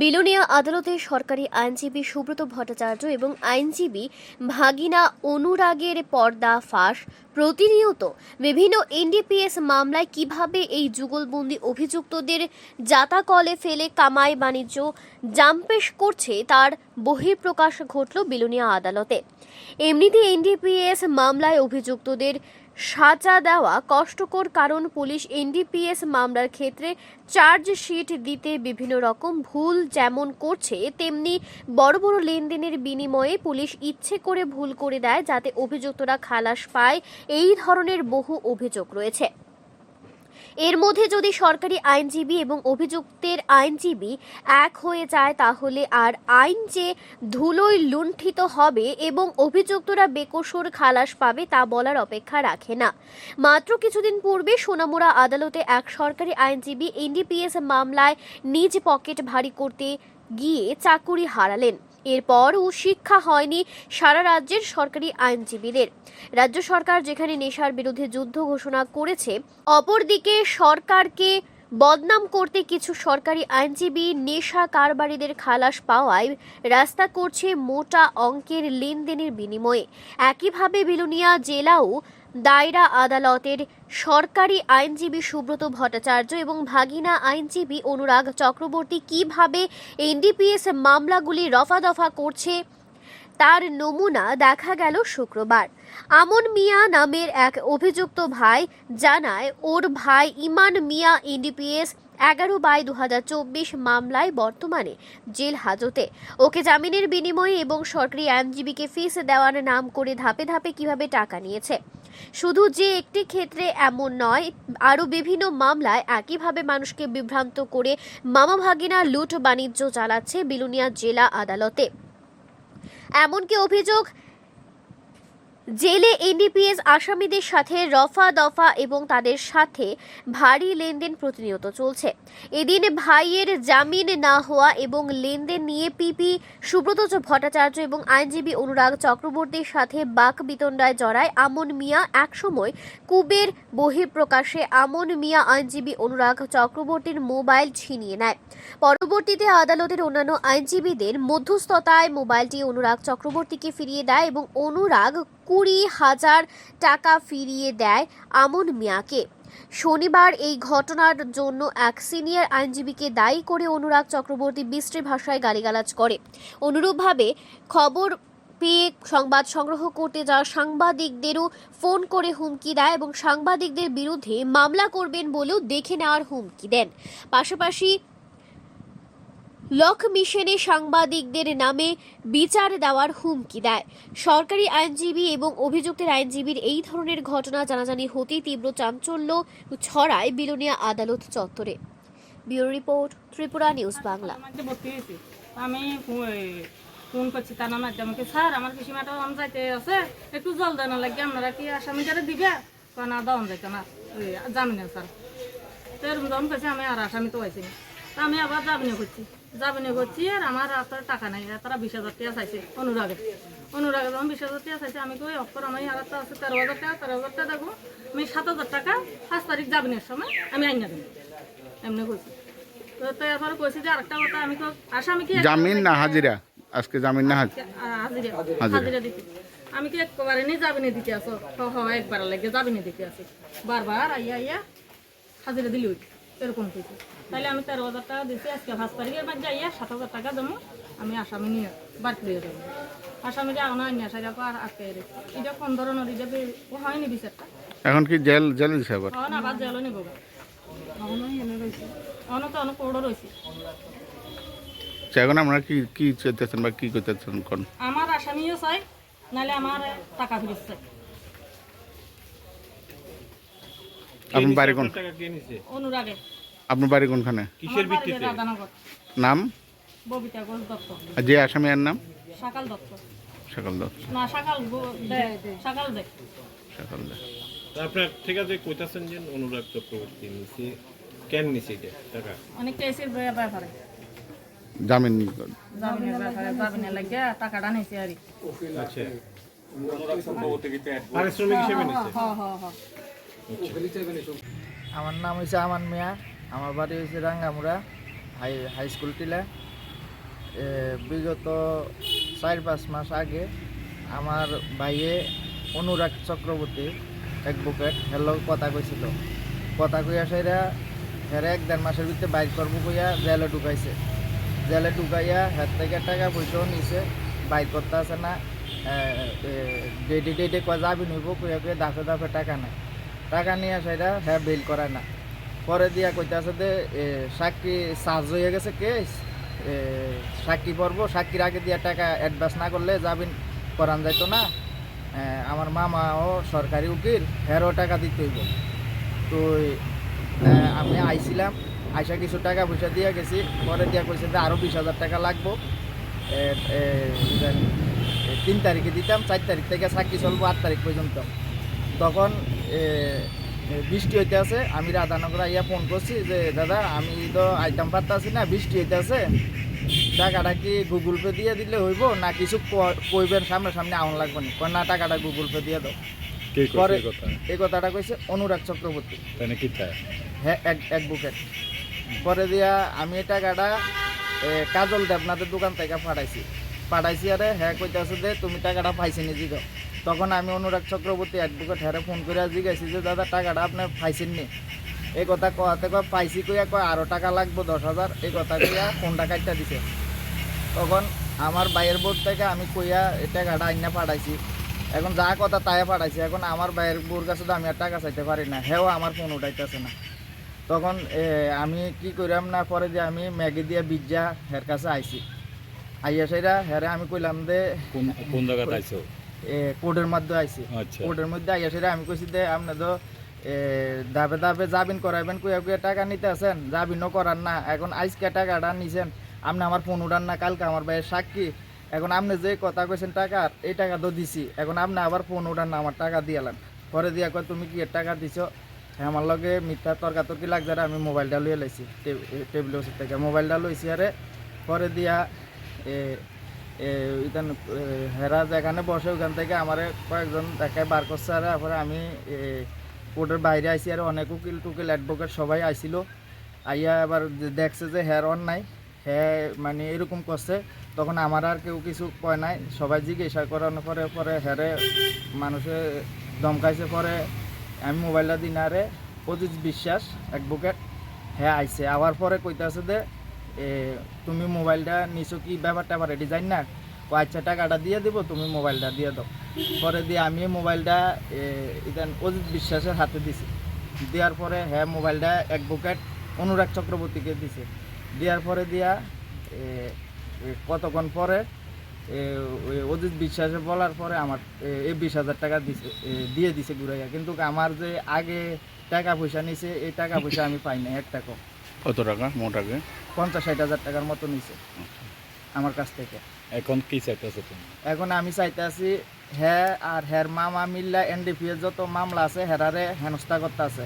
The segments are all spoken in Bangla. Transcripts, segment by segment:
বিলোনিয়া আদালতে সরকারি আইনজীবী সুব্রত ভট্টাচার্য এবং আইনজীবী ভাগিনা অনুরাগের পর্দা ফাঁস প্রতিনিয়ত বিভিন্ন এনডিপিএস মামলায় কীভাবে এই যুগলবন্দি অভিযুক্তদের জাতাকলে ফেলে কামাই বাণিজ্য জাম্পেশ করছে তার বহিঃপ্রকাশ ঘটল বিলোনিয়া আদালতে। এমনিতে এনডিপিএস মামলায় অভিযুক্তদের সাজা দেওয়া কষ্টকর কারণ পুলিশ এনডিপিএস মামলার ক্ষেত্রে চার্জশিট দিতে বিভিন্ন রকম ভুল যেমন করছে, তেমনি বড় বড় লেনদেনের বিনিময়ে পুলিশ ইচ্ছে করে ভুল করে দেয় যাতে অভিযুক্তরা খালাস পায়। এই ধরনের বহু অভিযোগ রয়েছে। এর মধ্যে যদি সরকারি আইনজীবী এবং অভিযুক্তের আইনজীবী এক হয়ে যায়, তাহলে আর আইন যে ধুলোয় লুণ্ঠিত হবে এবং অভিযুক্তরা বেকসুর খালাস পাবে তা বলার অপেক্ষা রাখে না। মাত্র কিছুদিন পূর্বে সোনামুড়া আদালতে এক সরকারি আইনজীবী এনডিপিএস মামলায় নিজ পকেট ভারী করতে গিয়ে চাকুরি হারালেন। এরপরও শিক্ষা হয়নি সারা রাজ্যের সরকারি আইনজীবীদের। রাজ্য সরকার যেখানে নেশার বিরুদ্ধে যুদ্ধ ঘোষণা করেছে, অপরদিকে সরকারকে বদনাম করতে কিছু সরকারি আইনজীবী নেশা কারবারিদের খালাস পাওয়ায় রাস্তা করছে মোটা অঙ্কের লেনদেনের বিনিময়ে। একইভাবে বিলুনিয়া জেলাও দায়রা আদালতের সরকারি আইনজীবী সুব্রত ভট্টাচার্য এবং ভাগিনা আইনজীবী অনুরাগ চক্রবর্তী কীভাবে এনডিপিএস মামলাগুলি রফাদফা করছে, তার নমুনা দেখা গেল শুক্রবার। আমন মিয়া নামের এক অভিযুক্ত ভাই জানায়, ওর ভাই ইমান মিয়া এনডিপিএস এগারো বাই দু হাজার চব্বিশ মামলায় বর্তমানে জেল হাজতে। ওকে জামিনের বিনিময়ে এবং সরকারি আইনজীবীকে ফিস দেওয়ার নাম করে ধাপে ধাপে কীভাবে টাকা নিয়েছে? শুধু যে একটি ক্ষেত্রে এমন নয়, আরও বিভিন্ন মামলায় একইভাবে মানুষকে বিভ্রান্ত করে মামা ভাগিনা লুট বাণিজ্য চালাচ্ছে বিলুনিয়া জেলা আদালতে। এমনকি অভিযোগ জেলে এনডিপিএস আসামিদের সাথে রফা দফা এবং তাদের সাথে ভারী লেনদেন প্রতিনিয়ত চলছে। এদিন ভাইয়ের জামিন না হওয়া এবং লেনদেন নিয়ে পিপি সুব্রত ভট্টাচার্য এবং আইনজীবী অনুরাগ চক্রবর্তীর সাথে বাক বিতণ্ডায় জড়ায় আমন মিয়া একসময় কুবের বহিঃপ্রকাশে আমন মিয়া আইনজীবী অনুরাগ চক্রবর্তীর মোবাইল ছিনিয়ে নেয়। পরবর্তীতে আদালতের অন্যান্য আইনজীবীদের মধ্যস্থতায় মোবাইলটি অনুরাগ চক্রবর্তীকে ফিরিয়ে দেয় এবং অনুরাগ কুড়ি হাজার টাকা ফিরিয়ে দেয় আমন মিয়াকে। শনিবার এই ঘটনার জন্য এক সিনিয়র আইনজীবীকে দায়ী করে অনুরাগ চক্রবর্তী বিশ্রী ভাষায় গালিগালাজ করে। অনুরূপভাবে খবর পেয়ে সংবাদ সংগ্রহ করতে যাওয়া সাংবাদিকদেরও ফোন করে হুমকি দেয় এবং সাংবাদিকদের বিরুদ্ধে মামলা করবেন বলেও দেখে নেওয়ার হুমকি দেন। পাশাপাশি লক মিশনে সাংবাদিকদের নামে বিচার দেওয়ার হুমকি দেয়। সরকারি আইনজীবী এবং অভিযুক্তের আইনজীবীর এই ধরনের ঘটনা জানাজানি হতেই তীব্র চাঞ্চল্য ছড়ায় বিলোনিয়া আদালত চত্বরে। Bureau report, Tripura news Bangla. আমি ফোন করছি তার মাধ্যমে স্যার, আমার পিসিমাটা আম যাইতে আছে। একটু জল দেন লাগে আপনারা কি আসামিটারে দিবে? না দাম যাইতে না। জামিনে স্যার। তো এরকম যখন করছি আমি আর আসামি তো পাইছি আমি আবার জামিনে করছি। জামিনে করছি আর আমার আপনার টাকা নাই তারা বিশ হাজার টাকা চাইছে অনুরাগে। অনুরাগে যখন বিশ হাজার টাকা চাইছে আমি কই অফর আমি আর একটা আছে তেরো হাজার টাকা তেরো হাজার টাকা দেখো আমি সাত হাজার টাকা পাঁচ তারিখ জামিনের সময় আমি আইনা দেবো। এমনি করছি তো তো এরপরে কইছি যে আরেকটা কথা আমি তো আসামি কি জামিন না হাজিরা? আজকে জামিন না হাজিরা? হাজিরা। হাজিরা। হাজিরা দিতে। আমি কি একবারে নি যাবিনি দিতে আসো হ হ একবার লাগে যাবিনি দিতে আসি বারবার আইয়া আইয়া হাজিরা দিলি এরকম কিছু। তাহলে আমি তেরো হাজার টাকা দিচ্ছি আজকে পাঁচ তারিখের মধ্যে আইয়া সাত হাজার টাকা দেবো আমি আসামি নিয়ে বাড়ি লিয়ে যাব। আসামিরা আনা নিয়ে আসা যাব আর আটকে রেখে এটা কোন ধরনের? এটা ও হয়নি বিচারটা? এখন কি জেল জেল দিছে আবার? হন আবার জেলও নিব অন তো অনেক পৌড়ো রয়েছে। আচ্ছা, এখন আপনারা কি কি চাইতেছেন বা কি করতেছেন কোন? আমার আসামিও চাই নাহলে আমার টাকা ফেরত চাই। আপনার বাড়ি কোন অনুরাগে। আপনার বাড়ি কোনখানে? কিসের ভিত্তিতে? নাম? ববিতা ঘোষ দত্ত। আর যে আসামিয়ার নাম? সকাল দত্ত। সকাল দত্ত। না সকাল দে সকাল দে। সকাল দত্ত আপনার ঠিক আছে কইতাছেন যে অনুরাগ চক্রবর্তী নিচে কেন নিচে এটা? টাকা? অনেক কেসের ব্যাপারে। জামিন জামিনের ব্যাপারে জামিনের লাগে টাকাটা নিয়েছে আর আচ্ছা। পারিশ্রমিক হিসেবে নিচে হ হ হ আমার নাম হয়েছে আমান মিয়া, আমার বাড়ি হয়েছে রাঙ্গামুড়া, হাই হাই স্কুল টিলা। বিগত চার পাঁচ মাস আগে আমার ভাইয়ে অনুরাগ চক্রবর্তী এক অ্যাডভোকেট হেলো কথা কইছিল। কথা কইয়া সেরা হেরে এক দেড় মাসের ভিতরে বাইক করব কইয়া জেলে ঢুকাইছে। জেলে ঢুকাইয়া হের থেকে টাকা পয়সাও নিছে বাইক করতে আছে না ডেটে ডেটে কয় যাবি নিব কইয়া কইয়া দাফে দাফে টাকা নাই। টাকা নিয়ে সেটা হ্যাঁ বিল করায় না। পরে দিয়া কইতাছে যে সাক্ষী চার্জ হয়ে গেছে কেস সাক্ষী পড়ব, সাক্ষীর আগে দিয়া টাকা অ্যাডভান্স না করলে যাবিন করান যাইতো না। আমার ও সরকারি উকিল হেরও টাকা দিতে হইব। তো আমি আইছিলাম, আইসা কিছু টাকা পয়সা দিয়ে গেছি, পরে দিয়া কইছে যে আরও বিশ হাজার টাকা লাগবো। তিন তারিখে দিতাম, চার তারিখ থেকে সাক্ষী চলবো আট তারিখ পর্যন্ত। তখন বৃষ্টি হইতে আছে আমি রাধানগর আইয়া ফোন করছি যে দাদা আমি তো আইটেম আছি না বৃষ্টি হইতে আছে। টাকাটা কি গুগল পে দিয়ে দিলে হইব না কিছু কইবেন সামনে সামনে আউন লাগবে না? না টাকাটা গুগল পে দিয়ে দাও। পরে কথা? এই কথাটা কইছে অনুরাগ চক্রবর্তী। তাই নাকি তাই হ্যাঁ অ্যাডভোকেট পরে দিয়া আমি এই টাকাটা কাজল দেবনাথের দোকান থেকে পাঠাইছি। পাঠাইছি আরে হ্যাঁ কইতেছে যে, তুমি টাকাটা পাইছি নি জিগাও তখন আমি অনুরাগ চক্রবর্তী অ্যাডভোকেট হ্যাঁ ফোন করে জিগাইছি যে, দাদা, টাকাটা আপনি পাইছেন নি এই কথা কয়াতে কয় পাইছি কইয়া কয় আরও টাকা লাগবো দশ হাজার। এই কথা কইয়া ফোনটা কাটটা দিছে। তখন আমার বাইয়ের বোর্ড থেকে আমি কইয়া টাকাটা আইনা পাঠাইছি। এখন যা কথা তাই পাঠাইছি। এখন আমার বাইয়ের বোর কাছে তো আমি আর টাকা চাইতে পারি না, হেও আমার ফোন উঠাইতেছে না। তখন আমি কি কইরাম না, পরে যে আমি ম্যাগি দিয়ে বিজ্জা হের কাছে আইছি। আইয়া সেরা হেরে আমি কইলাম যে কোন কোন জায়গাতে আইছো? এ, কোর্টের মধ্যে আইছি। আচ্ছা। কোর্টের মধ্যে আইয়া সেরা আমি কইছি যে আপনি তো দাবে দাবে জাবিন করাইবেন কইয়া কইয়া টাকা নিতে আছেন জাবিনও করার না। এখন আজকে টাকাটা নিছেন আপনি আমার ফোন উঠান না কালকে আমার ভাইয়ের সাক্ষী। এখন আপনি যে কথা কইছেন টাকার এই টাকা তো দিছি। এখন আপনি আবার ফোন উঠান না আমার টাকা দিয়ালেন পরে দিয়া কয় তুমি কি টাকা দিছো? হ্যাঁ আমার লগে মিথ্যা তর্কাতর্কি লাগছে আমি মোবাইলটা লইয়া লাইছি টেবিলের থেকে। মোবাইলটা লইছি আরে পরে দিয়া ইতান হেরা যেখানে বসে ওখান থেকে আমার কয়েকজন দেখায় বার করছে আর তারপরে আমি কোর্টের বাইরে আইছি আর অনেক উকিল টুকিল অ্যাডভোকেট সবাই আইছিল। আইয়া আবার দেখছে যে হের অন নাই হ্যাঁ মানে এরকম করছে। তখন আমার আর কেউ কিছু কয় নাই সবাই জিজ্ঞাসা করানোর পরে পরে হ্যারে মানুষে দমকাইছে পরে আমি মোবাইলটা দিন আরে অজিত বিশ্বাস অ্যাডভোকেট হ্যাঁ আইছে। আবার পরে কইতাছে যে এ, তুমি মোবাইলটা নিছো কি ব্যাপারটা আবার ডিজাইন না? ও আচ্ছা টাকাটা দিয়ে দিব, তুমি মোবাইলটা দিয়ে দাও। পরে দিয়ে আমি মোবাইলটা ইদান অজিত বিশ্বাসের হাতে দিছি। দেওয়ার পরে হ্যাঁ মোবাইলটা অ্যাডভোকেট অনুরাগ চক্রবর্তীকে দিছে। দেওয়ার পরে দিয়া কতক্ষণ পরে অজিত বিশ্বাসে বলার পরে আমার এই বিশ হাজার টাকা দিছে দিয়ে দিছে ঘুরাইয়া। কিন্তু আমার যে আগে টাকা পয়সা নিছে, এই টাকা পয়সা আমি পাই না এক টাকা কত টাকা মোট আগে? পঞ্চাশ ষাট হাজার টাকার মতো নিছে। আমার কাছ থেকে। এখন কি চাইতেছো তুমি? এখন আমি চাইতে আছি হ্যাঁ আর হ্যার মামা মিল্লা এনডিপি এর যত মামলা আছে হেরারে হেনস্থা করতে আছে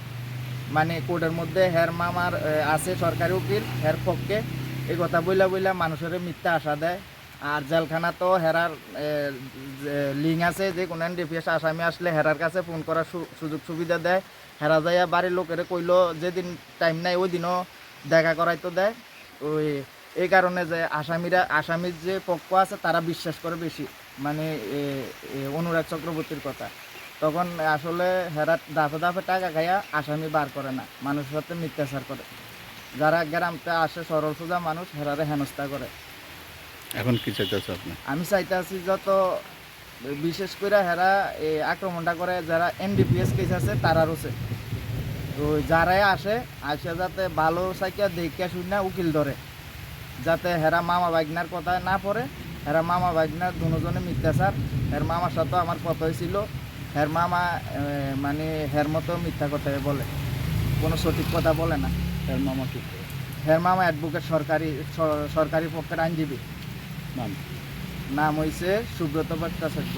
মানে কোর্টের মধ্যে হের মামার আছে সরকারি উকিল হের পক্ষে। এই কথা বইলা বইলা মানুষের মিথ্যা আশা দেয়। আর জেলখানা তো হেরার লিঙ্ক আছে যে কোনো এনডিপিএস আসামি আসলে হেরার কাছে ফোন করার সুযোগ সুবিধা দেয়। হেরা যাইয়া বাড়ির লোকের কইলো যেদিন টাইম নাই ওই দিনও দেখা করাই তো দেয়। ওই এই কারণে যে আসামিরা আসামির যে পক্ষ আছে তারা বিশ্বাস করে বেশি। মানে অনুরাগ চক্রবর্তীর কথা। তখন আসলে হেরা দাফে দাফে টাকা খাইয়া আসামি বার করে না। মানুষের সাথে মিথ্যাচার করে। যারা গ্রামতে আসে সরল সোজা মানুষ হেরারে হেনস্থা করে। এখন কি চাইতেছে আপনি? আমি চাইতে আছি যত বিশেষ করে হেরা এই আক্রমণটা করে যারা এনডিপিএস কেস আছে তারা রয়েছে তো যারাই আসে আসে যাতে ভালো সাইকেল দেখে শুনে উকিল ধরে। যাতে হেরা মামা বাগনার কথায় না পড়ে হেরা মামা বাগনার দুজনে মিথ্যাচার। হের মামার সাথে আমার কথা হয়েছিল। হের মামা মানে হের মতো মিথ্যা কথা বলে। কোনো সঠিক কথা বলে না। তার মামা কি হের মামা অ্যাডভোকেট সরকারি সরকারি পক্ষের আইনজীবী। নাম নাম হয়েছে সুব্রত ভট্টাচার্য।